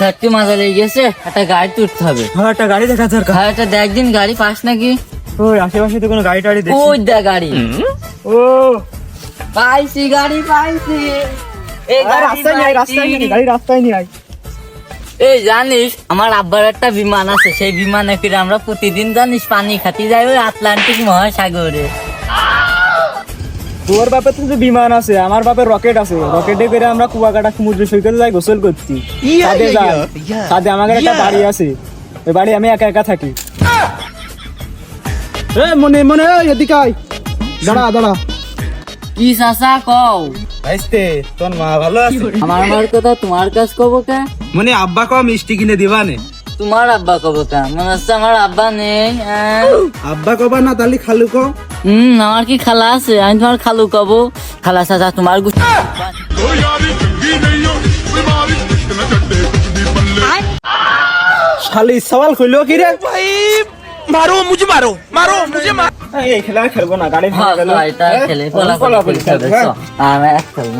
থাকতে মাজা লেগে গেছে একটা গাড়ি তুলতে হবে। হ্যাঁ একটা গাড়ি দেখা দরকার। হ্যাঁ একটা দেখ দিন গাড়ি পাস নাকি? ওই আশেপাশে তো কোনো গাড়ি টাড়ি দেখছি। ওই দা গাড়ি। ও। পাইছি গাড়ি পাইছি। এই রাস্তায় নেই রাস্তায় নেই গাড়ি রাস্তায় নেই আয় এই জানিস আমার আব্বার একটা বিমান আছে সেই বিমানে ফিরে আমরা প্রতিদিন জানিস পানি খাতি যাই ওই আটলান্টিক মহাসাগরে। তোর বাপের তো বিমান আছে আমার বাপের রকেট আছে। রকেটে করে আমরা কুয়াকাটা সমুদ্র সৈকতে যাই গোসল করছি। সাথে যাই। সাথে আমাদের একটা বাড়ি আছে। ওই বাড়ি আমি একা একা থাকি। এ মনে মনে এদিকে আয়। দাঁড়া দাঁড়া। কি চাচা কও? ভাইস্তে তোর মা ভালো আছে? আমার আমার কথা তোমার কাছ কব কে? মানে আব্বা ক মিষ্টি কিনে দিবা নে। তোমার আব্বা কব কা? মনে হচ্ছে আমার আব্বা নেই আব্বা কবা না তালি খালু কো। হুম আমার কি খালা আছে? আমি তোমার খালু কব। খালা সাজা তোমার গুছ শালি সওয়াল কইলো কি রে? ভাই মারো মুঝে মারো মারো মুঝে মারো। এই খেলা খেলব না গাড়ি ভাঙা হ্যাঁ, গেল। হ্যাঁ, এটা হ্যাঁ? খেলে পোলা পোলা খেলবে আমি এক খেলব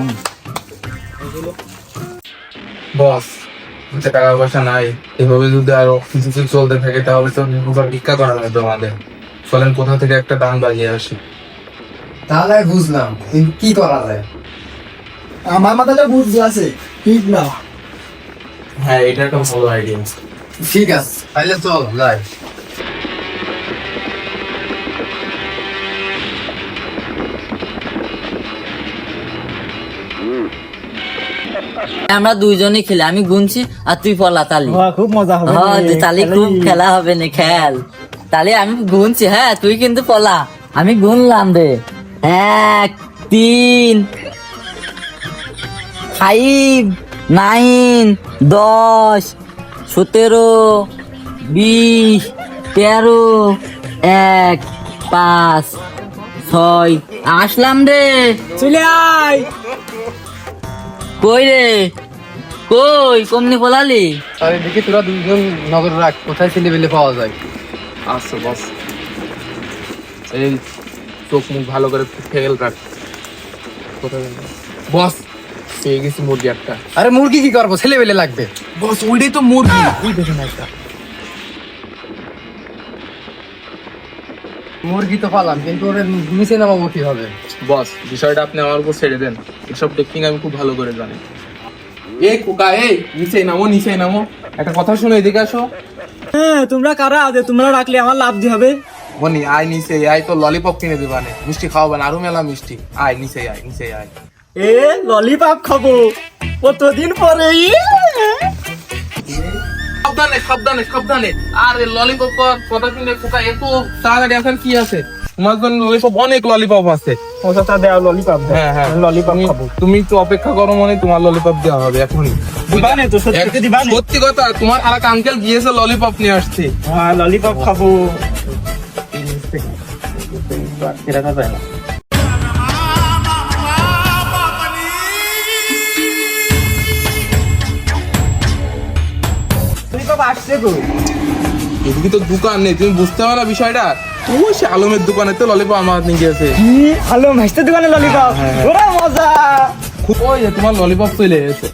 বস। হাতে টাকা পয়সা নাই। এভাবে যদি আরও কিছুদিন চলতে থাকে তাহলে তো নির্ভর ভিক্ষা করা লাগবে আমাদের চলেন কোথা থেকে একটা দান বাজিয়ে আসি। তাহলে বুঝলাম কিন্তু কি করা যায়? আমার মাথাটা বুঝতে আছে ঠিক না? হ্যাঁ এটা একটা ভালো আইডিয়া ঠিক আছে তাহলে চল যাই। আমরা দুইজনই খেলি আমি গুনছি আর তুই পলা তালি। হ্যাঁ, খুব মজা হবে হ্যাঁ রে। তাহলে খুব খেলা হবে না খেল। তাহলে আমি গুনছি হ্যাঁ তুই কিন্তু পলা। আমি গুনলাম রে। এক তিন ফাইভ নাইন দশ সতেরো বিশ তেরো এক পাঁচ ছয় আসলাম রে। চলে আয়। কই রে? কই কমনি পলালি? তাহলে দেখি তোরা দুজন নজর রাখ কোথায় ছেলে পেলে পাওয়া যায়? আচ্ছা বস। এই চোখ মুখ ভালো করে খেয়াল রাখ। কোথায় বস পেয়ে গেছি মুরগি একটা। আরে মুরগি কি করব? ছেলে পেলে লাগবে। বস ওইটাই তো মুরগি। ওই পেছনে একটা। মুরগি তো পালাম কিন্তু ওরে নিচে নামাবো কীভাবে? বস বিষয়টা আপনি আমার উপর ছেড়ে দেন। এসব টেকনিক আমি খুব ভালো করে জানি। এই কোকা এই নিচে নামো নিচে নামো। একটা কথা শুনে এদিকে আসো। হ্যাঁ তোমরা কারা? যে তোমরা রাখলে আমার লাভ দি হবে? বনি আয় নিচে আয় তো ললিপপ কিনে দিবানে মিষ্টি খাওয়াবেন আরও মেলা মিষ্টি। আয় নিচে আয় নিচে আয়। এ ললিপপ খাব। কতদিন পরে? সাবধানে সাবধানে সাবধানে। আরে ললিপপ কথা শুনে কোকা এত তাড়াতাড়ি কি আছে? তোমার জন্য ললিপপ অনেক ললিপপ আছে। ও চাচা দেও ললিপপ হ্যাঁ হ্যাঁ। ললিপপ তুমি- খাব। তুমি একটু অপেক্ষা করো মানে তোমার ললিপপ দেওয়া হবে এখনই। দিবানে তো সত্যি দিবানে সত্যি কথা তোমার আর এক আঙ্কেল গিয়েছে ললিপপ নিয়ে আসছে হ্যাঁ ললিপপ খাব। আসছে তো এদিকে তো দোকান নেই তুমি বুঝতে পারো না বিষয়টা? ওই সে আলমের দোকানে তো ললিপপ আমার নিয়ে গেছে। আলম হাসতে দোকানে ললিপপ ওরা মজা। খুব ওই তোমার ললিপপ চলে এসেছে।